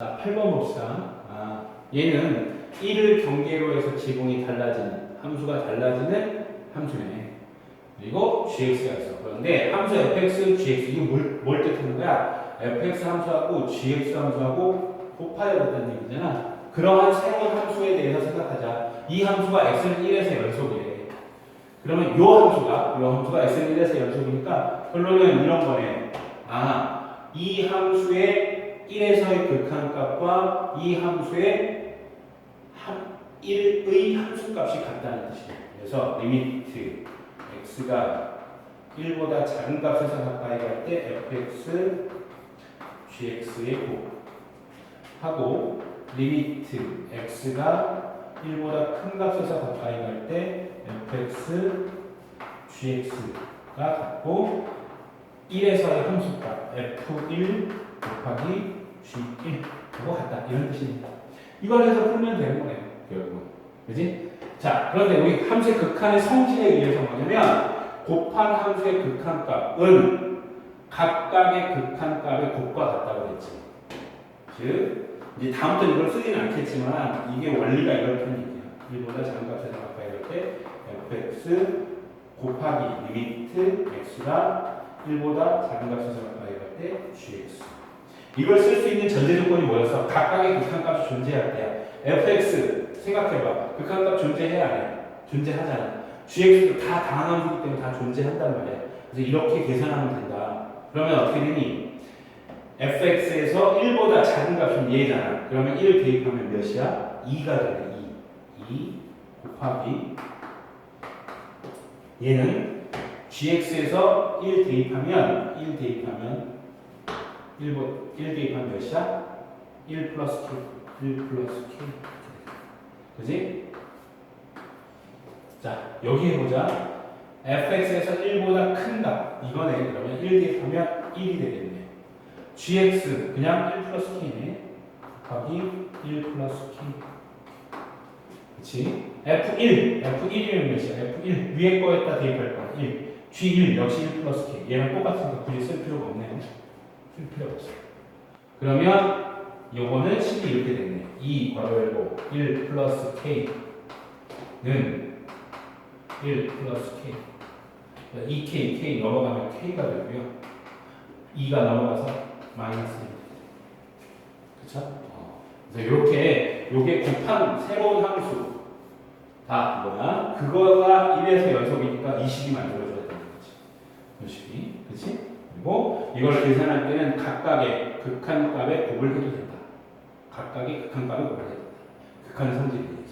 자, 8번 봅시다. 아, 얘는 1을 경계로 해서 지붕이 달라지는 함수가 달라지는 함수네. 그리고 gx가 있어. 그런데 함수 fx, gx 이게 뭘, 뭘 뜻하는 거야? fx 함수하고 gx 함수하고 곱하여 됐다는 얘기잖아. 그러한 새로운 함수에 대해서 생각하자. 이 함수가 x는 1에서 연속이래. 그러면 요 함수가 요 함수가 x는 1에서 연속이니까 결론은 이런 거네. 아, 이 함수의 1에서의 극한값과 이 함수의 함, 1의 함수값이 같다는 뜻이에요. 그래서 리미트 x가 1보다 작은 값에서 가까이 갈 때 fx gx의 곱 하고 리미트 x가 1보다 큰 값에서 가까이 갈 때 fx gx가 같고 1에서의 함수값 f1 곱하기 g1 그거 같다 이런 뜻입니다. 이걸 해서 풀면 되는 거네요. 결국은 그지? 자 그런데 우리 함수의 극한의 성질에 의해서 뭐냐면 곱한 함수의 극한값은 각각의 극한값의 곱과 같다고 그랬지. 즉 이제 다음부터 이걸 쓰지는 않겠지만 이게 원리가 이렇다는 얘기야. 1보다 작은 값에서 갈때 fx 곱하기 리미트 x가 1보다 작은 값에서 가까이 갈때 gx 이걸 쓸 수 있는 전제 조건이 뭐였어? 각각의 극한값이 존재할 때야. fx 생각해봐. 극한값 존재해야 안 해? 존재하잖아. gx도 다 다항함수기 때문에 다 존재한단 말이야. 그래서 이렇게 계산하면 된다. 그러면 어떻게 되니? fx에서 1보다 작은 값은 얘잖아. 그러면 1 대입하면 몇이야? 2가 되네. 2. 2 곱하기 얘는 gx에서 1 대입하면 1 대입하면 1, 1 대입하면 몇이야? 1 플러스 q 1 플러스 q 그지? 자 여기 해보자. fx에서 1보다 큰 값. 이거네. 그러면 1 대입하면 1이 되겠네. gx 그냥 1 플러스 k네. 곱하기 1 플러스 k 그치? F1, F1이면 몇이야? F1 위에 거에다 대입할 거야. 1 G1 역시 1 플러스 K. 얘랑 똑같으니까 굳이 쓸 필요가 없어 그러면 요거는 식이 이렇게 됐네 2 괄호 열고 1 플러스 K는 1 플러스 K 2K, K 넘어가면 K가 되고요 2가 넘어가서 마이너스 1 그쵸? 어. 그래서 이렇게 요게 곱한 새로운 함수 다 뭐야? 그거가 1에서 연속이니까 이 식이 만들어져야 되는 거지. 이 식이. 그리고 이걸 계산할 때는 각각의 극한값에 곱을 해도 된다. 각각의 극한값에 곱을 해도 된다. 성질에 대해서.